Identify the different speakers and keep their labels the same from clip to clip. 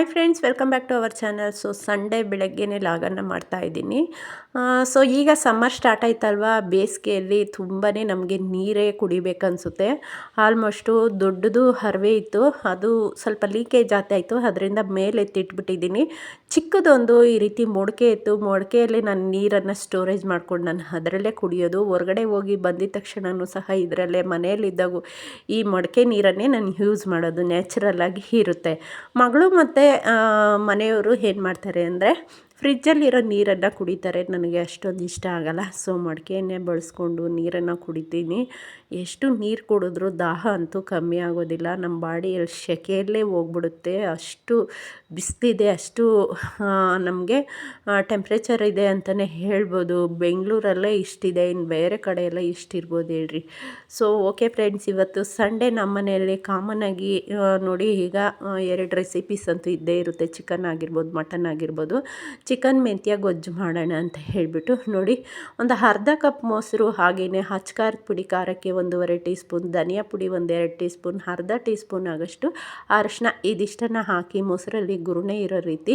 Speaker 1: Hi friends welcome back to our channel so Sunday ಬೆಳಗ್ಗೆನೇ ಲಾಗನ್ನ ಮಾಡ್ತಾ ಇದ್ದೀನಿ. ಸೊ ಈಗ ಸಮ್ಮರ್ ಸ್ಟಾರ್ಟ್ ಆಯ್ತಲ್ವಾ? ಬೇಸಿಗೆಯಲ್ಲಿ ತುಂಬಾ ನಮಗೆ ನೀರೇ ಕುಡಿಬೇಕನ್ಸುತ್ತೆ. ಆಲ್ಮೋಸ್ಟು ದೊಡ್ಡದು ಹರವೆ ಇತ್ತು. ಅದು ಸ್ವಲ್ಪ ಲೀಕೇಜ್ ಆಗ್ತಾಯಿತ್ತು ಅದರಿಂದ ಮೇಲೆ ಎತ್ತಿಟ್ಬಿಟ್ಟಿದ್ದೀನಿ ಚಿಕ್ಕದೊಂದು ಈ ರೀತಿ ಮೊಡಕೆ ಇತ್ತು. ಮೊಡಕೆಯಲ್ಲಿ ನಾನು ನೀರನ್ನು ಸ್ಟೋರೇಜ್ ಮಾಡ್ಕೊಂಡು ನಾನು ಅದರಲ್ಲೇ ಕುಡಿಯೋದು. ಹೊರಗಡೆ ಹೋಗಿ ಬಂದಿದ ತಕ್ಷಣವೂ ಸಹ ಇದರಲ್ಲೇ ಮನೆಯಲ್ಲಿದ್ದಾಗ ಈ ಮೊಡಕೆ ನೀರನ್ನೇ ನಾನು ಯೂಸ್ ಮಾಡೋದು ನ್ಯಾಚುರಲ್ಲಾಗಿ ಇರುತ್ತೆ. ಮಗಳು ಮತ್ತು ಮನೆಯವರು ಏನು ಮಾಡ್ತಾರೆ ಅಂದರೆ ಫ್ರಿಜ್ಜಲ್ಲಿರೋ ನೀರನ್ನು ಕುಡಿತಾರೆ. ನನಗೆ ಅಷ್ಟೊಂದು ಇಷ್ಟ ಆಗಲ್ಲ. ಸೊ ಮಡಿಕೆಯನ್ನೇ ಬಳಸ್ಕೊಂಡು ನೀರನ್ನು ಕುಡಿತೀನಿ. ಎಷ್ಟು ನೀರು ಕುಡಿದ್ರೂ ದಾಹ ಅಂತೂ ಕಮ್ಮಿ ಆಗೋದಿಲ್ಲ. ನಮ್ಮ ಬಾಡಿಯಲ್ಲಿ ಸೆಕೆಯಲ್ಲೇ ಹೋಗ್ಬಿಡುತ್ತೆ. ಅಷ್ಟು ಬಿಸಿಲಿದೆ, ಅಷ್ಟು ನಮಗೆ ಟೆಂಪ್ರೇಚರ್ ಇದೆ ಅಂತಲೇ ಹೇಳ್ಬೋದು. ಬೆಂಗಳೂರಲ್ಲೇ ಇಷ್ಟಿದೆ ಇನ್ನು ಬೇರೆ ಕಡೆ ಎಲ್ಲ ಇಷ್ಟಿರ್ಬೋದು ಹೇಳ್ರಿ. ಸೊ ಓಕೆ ಫ್ರೆಂಡ್ಸ್ ಇವತ್ತು ಸಂಡೇ ನಮ್ಮ ಮನೆಯಲ್ಲಿ ಕಾಮನ್ನಾಗಿ ನೋಡಿ ಈಗ ಎರಡು ರೆಸಿಪೀಸ್ ಅಂತೂ ಇದ್ದೇ ಇರುತ್ತೆ. ಚಿಕನ್ ಆಗಿರ್ಬೋದು ಮಟನ್ ಆಗಿರ್ಬೋದು. ಚಿಕನ್ ಮೆಂತ್ಯ ಗೊಜ್ಜು ಮಾಡೋಣ ಅಂತ ಹೇಳಿಬಿಟ್ಟು ನೋಡಿ, ಒಂದು ಅರ್ಧ ಕಪ್ ಮೊಸರು ಹಾಗೆಯೇ ಹಚ್ಕಾರದ ಪುಡಿ ಖಾರಕ್ಕೆ ಒಂದೂವರೆ ಟೀ ಸ್ಪೂನ್ ಧನಿಯಾ ಪುಡಿ ಒಂದೆರಡು ಟೀ ಸ್ಪೂನ್ ಅರ್ಧ ಟೀ ಸ್ಪೂನ್ ಆಗೋಷ್ಟು ಅರಶಿನ ಇದಿಷ್ಟನ್ನು ಹಾಕಿ ಮೊಸರಲ್ಲಿ ಗುರುಣೆ ಇರೋ ರೀತಿ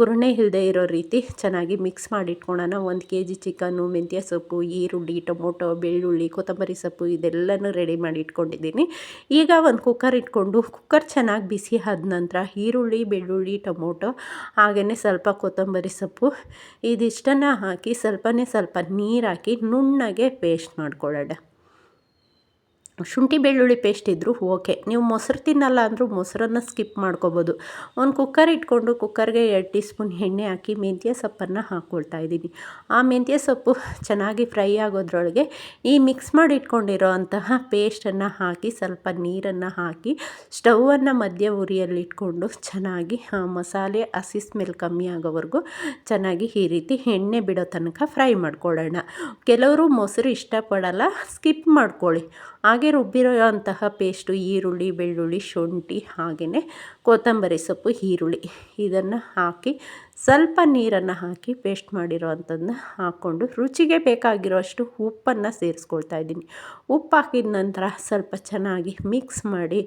Speaker 1: ಗುರುಣೆ ಇಲ್ಲದೆ ಇರೋ ರೀತಿ ಚೆನ್ನಾಗಿ ಮಿಕ್ಸ್ ಮಾಡಿ ಇಟ್ಕೊಳ್ಳೋಣ ಒಂದು ಕೆ ಜಿ ಚಿಕನ್ನು ಮೆಂತ್ಯ ಸೊಪ್ಪು, ಈರುಳ್ಳಿ, ಟೊಮೊಟೊ, ಬೆಳ್ಳುಳ್ಳಿ, ಕೊತ್ತಂಬರಿ ಸೊಪ್ಪು ಇದೆಲ್ಲನೂ ರೆಡಿ ಮಾಡಿ ಇಟ್ಕೊಂಡಿದ್ದೀನಿ ಈಗ ಒಂದು ಕುಕ್ಕರ್ ಇಟ್ಕೊಂಡು ಕುಕ್ಕರ್ ಚೆನ್ನಾಗಿ ಬಿಸಿ ಆದ ನಂತರ ಈರುಳ್ಳಿ, ಬೆಳ್ಳುಳ್ಳಿ, ಟೊಮೊಟೊ ಹಾಗೆಯೇ ಸ್ವಲ್ಪ ಕೊತ್ತಂಬರಿ ಸೊಪ್ಪು ಇದಿಷ್ಟನ್ನು ಹಾಕಿ ಸ್ವಲ್ಪನೇ ಸ್ವಲ್ಪ ನೀರು ಹಾಕಿ ನುಣ್ಣಗೆ ಪೇಸ್ಟ್ ಮಾಡ್ಕೊಳ್ಳೋಣ. ಶುಂಠಿ ಬೆಳ್ಳುಳ್ಳಿ ಪೇಸ್ಟ್ ಇದ್ದರೂ ಓಕೆ ನೀವು ಮೊಸರು ತಿನ್ನಲ್ಲ ಅಂದರೂ ಮೊಸರನ್ನು ಸ್ಕಿಪ್ ಮಾಡ್ಕೋಬೋದು. ಒಂದು ಕುಕ್ಕರ್ ಇಟ್ಕೊಂಡು ಕುಕ್ಕರ್ಗೆ ಎರಡು ಟೀ ಸ್ಪೂನ್ ಎಣ್ಣೆ ಹಾಕಿ ಮೆಂತ್ಯ ಸೊಪ್ಪನ್ನು ಹಾಕ್ಕೊಳ್ತಾ ಇದ್ದೀನಿ. ಆ ಮೆಂತ್ಯ ಸೊಪ್ಪು ಚೆನ್ನಾಗಿ ಫ್ರೈ ಆಗೋದ್ರೊಳಗೆ ಈ ಮಿಕ್ಸ್ ಮಾಡಿ ಇಟ್ಕೊಂಡಿರೋ ಅಂತಹ ಪೇಸ್ಟನ್ನು ಹಾಕಿ ಸ್ವಲ್ಪ ನೀರನ್ನು ಹಾಕಿ ಸ್ಟವನ್ನು ಮಧ್ಯ ಉರಿಯಲ್ಲಿ ಇಟ್ಕೊಂಡು ಚೆನ್ನಾಗಿ ಮಸಾಲೆ ಹಸಿ ಸ್ಮೆಲ್ ಕಮ್ಮಿ ಆಗೋವರೆಗೂ ಚೆನ್ನಾಗಿ ಈ ರೀತಿ ಎಣ್ಣೆ ಬಿಡೋ ತನಕ ಫ್ರೈ ಮಾಡ್ಕೊಳ್ಳೋಣ. ಕೆಲವರು ಮೊಸರು ಇಷ್ಟಪಡಲ್ಲ ಸ್ಕಿಪ್ ಮಾಡ್ಕೊಳ್ಳಿ. ಹಾಗೆ ರುಬ್ಬಿರೋ ಅಂತಹ ಪೇಸ್ಟು ಈರುಳ್ಳಿ, ಬೆಳ್ಳುಳ್ಳಿ, ಶುಂಠಿ ಹಾಗೆಯೇ ಕೊತ್ತಂಬರಿ ಸೊಪ್ಪು, ಈರುಳ್ಳಿ ಇದನ್ನು ಹಾಕಿ ಸ್ವಲ್ಪ ನೀರನ್ನು ಹಾಕಿ ಪೇಸ್ಟ್ ಮಾಡಿರೋ ಅಂಥದ್ದನ್ನ ಹಾಕ್ಕೊಂಡು ರುಚಿಗೆ ಬೇಕಾಗಿರೋ ಅಷ್ಟು ಉಪ್ಪನ್ನು ಸೇರಿಸ್ಕೊಳ್ತಾ ಇದ್ದೀನಿ. ಉಪ್ಪು ಹಾಕಿದ ನಂತರ ಸ್ವಲ್ಪ ಚೆನ್ನಾಗಿ ಮಿಕ್ಸ್ ಮಾಡಿ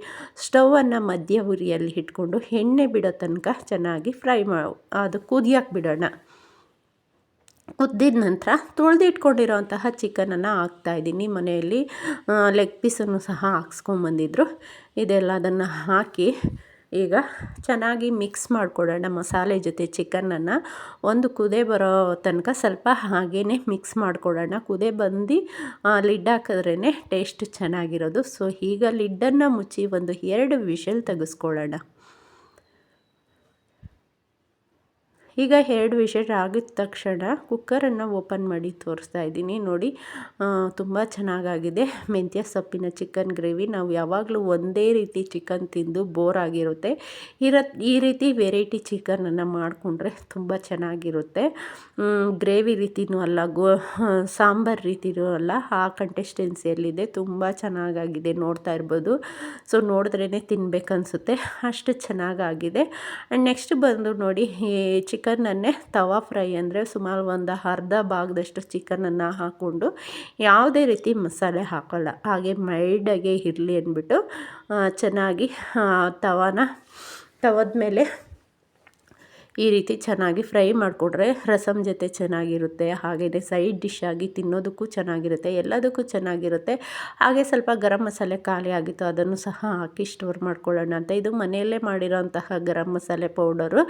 Speaker 1: ಸ್ಟವನ್ನು ಮಧ್ಯ ಉರಿಯಲ್ಲಿ ಇಟ್ಕೊಂಡು ಎಣ್ಣೆ ಬಿಡೋ ತನಕ ಚೆನ್ನಾಗಿ ಫ್ರೈ ಮಾ ಅದು ಕುದಿಯೋಕೆ ಬಿಡೋಣ. ಕುದ್ದಿದ ನಂತರ ತುಳಿದಿಟ್ಕೊಂಡಿರೋಂತಹ ಚಿಕನನ್ನು ಹಾಕ್ತಾಯಿದ್ದೀನಿ ಮನೆಯಲ್ಲಿ ಲೆಗ್ ಪೀಸನ್ನು ಸಹ ಹಾಕ್ಸ್ಕೊಂಬಂದಿದ್ರು ಇದೆಲ್ಲ ಅದನ್ನು ಹಾಕಿ ಈಗ ಚೆನ್ನಾಗಿ ಮಿಕ್ಸ್ ಮಾಡಿಕೊಡೋಣ. ಮಸಾಲೆ ಜೊತೆ ಚಿಕನನ್ನು ಒಂದು ಕುದೆ ಬರೋ ತನಕ ಸ್ವಲ್ಪ ಹಾಗೇ ಮಿಕ್ಸ್ ಮಾಡಿಕೊಡೋಣ. ಕುದೆ ಬಂದು ಲಿಡ್ ಹಾಕಿದ್ರೇ ಟೇಸ್ಟ್ ಚೆನ್ನಾಗಿರೋದು. ಸೊ ಈಗ ಲಿಡ್ಡನ್ನು ಮುಚ್ಚಿ ಒಂದು ಎರಡು ವಿಷಲ್ ತೆಗೆಸ್ಕೊಳ್ಳೋಣ. ಈಗ ಎರಡು ವಿಷಲ್ ಆಗಿದ ತಕ್ಷಣ ಕುಕ್ಕರನ್ನು ಓಪನ್ ಮಾಡಿ ತೋರಿಸ್ತಾ ಇದ್ದೀನಿ. ನೋಡಿ ತುಂಬ ಚೆನ್ನಾಗಾಗಿದೆ. ಮೆಂತ್ಯ ಸೊಪ್ಪಿನ ಚಿಕನ್ ಗ್ರೇವಿ ನಾವು ಯಾವಾಗಲೂ ಒಂದೇ ರೀತಿ ಚಿಕನ್ ತಿಂದು ಬೋರ್ ಆಗಿರುತ್ತೆ. ಈ ರೀತಿ ವೆರೈಟಿ ಚಿಕನನ್ನು ಮಾಡಿಕೊಂಡ್ರೆ ತುಂಬ ಚೆನ್ನಾಗಿರುತ್ತೆ. ಗ್ರೇವಿ ರೀತಿನೂ ಅಲ್ಲ, ಗೋ, ಸಾಂಬಾರು ರೀತಿನೂ ಅಲ್ಲ, ಆ ಕಂಟೆಸ್ಟೆನ್ಸಿಯಲ್ಲಿದೆ ತುಂಬ ಚೆನ್ನಾಗಾಗಿದೆ ನೋಡ್ತಾ ಇರ್ಬೋದು. ಸೊ ನೋಡಿದ್ರೇ ತಿನ್ಬೇಕನ್ಸುತ್ತೆ. ಅಷ್ಟು ಚೆನ್ನಾಗಾಗಿದೆ. ಆ್ಯಂಡ್ ನೆಕ್ಸ್ಟ್ ಬಂದು ನೋಡಿ ಚಿಕನ್ ಚಿಕನನ್ನೇ ತವಾ ಫ್ರೈ ಅಂದರೆ ಸುಮಾರು ಒಂದು ಅರ್ಧ ಭಾಗದಷ್ಟು ಚಿಕನನ್ನು ಹಾಕ್ಕೊಂಡು ಯಾವುದೇ ರೀತಿ ಮಸಾಲೆ ಹಾಕೋಲ್ಲ. ಹಾಗೆ ಮೈಲ್ಡಾಗೆ ಇರಲಿ ಅಂದ್ಬಿಟ್ಟು ಚೆನ್ನಾಗಿ ತವಾನ ತವದ ಮೇಲೆ ಈ ರೀತಿ ಚೆನ್ನಾಗಿ ಫ್ರೈ ಮಾಡಿಕೊಡ್ರೆ ರಸಮ್ ಜೊತೆ ಚೆನ್ನಾಗಿರುತ್ತೆ, ಹಾಗೆಯೇ ಸೈಡ್ ಡಿಶ್ ಆಗಿ ತಿನ್ನೋದಕ್ಕೂ ಚೆನ್ನಾಗಿರುತ್ತೆ, ಎಲ್ಲದಕ್ಕೂ ಚೆನ್ನಾಗಿರುತ್ತೆ. ಹಾಗೆ ಸ್ವಲ್ಪ ಗರಂ ಮಸಾಲೆ ಖಾಲಿ ಆಗಿತ್ತು, ಅದನ್ನು ಸಹ ಹಾಕಿ ಸ್ಟೋರ್ ಮಾಡ್ಕೊಳ್ಳೋಣ ಅಂತ. ಇದು ಮನೆಯಲ್ಲೇ ಮಾಡಿರೋಂತಹ ಗರಂ ಮಸಾಲೆ ಪೌಡರು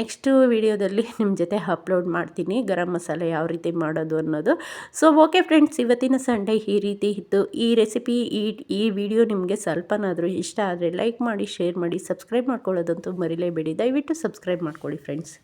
Speaker 1: ನೆಕ್ಸ್ಟು ವಿಡಿಯೋದಲ್ಲಿ ನಿಮ್ಮ ಜೊತೆ ಅಪ್ಲೋಡ್ ಮಾಡ್ತೀನಿ ಗರಂ ಮಸಾಲೆ ಯಾವ ರೀತಿ ಮಾಡೋದು ಅನ್ನೋದು. ಸೊ ಓಕೆ ಫ್ರೆಂಡ್ಸ್ ಇವತ್ತಿನ ಸಂಡೇ ಈ ರೀತಿ ಇತ್ತು. ಈ ರೆಸಿಪಿ ಈ ಈ ವಿಡಿಯೋ ನಿಮಗೆ ಸ್ವಲ್ಪನಾದರೂ ಇಷ್ಟ ಆದರೆ ಲೈಕ್ ಮಾಡಿ ಶೇರ್ ಮಾಡಿ ಸಬ್ಸ್ಕ್ರೈಬ್ ಮಾಡ್ಕೊಳ್ಳೋದಂತೂ ಮರಿಲೇಬೇಡಿ. ದಯವಿಟ್ಟು ಸಬ್ಸ್ಕ್ರೈಬ್ ಮಾಡ್ಕೊಳ್ಳಿ ಫ್ರೆಂಡ್ಸ್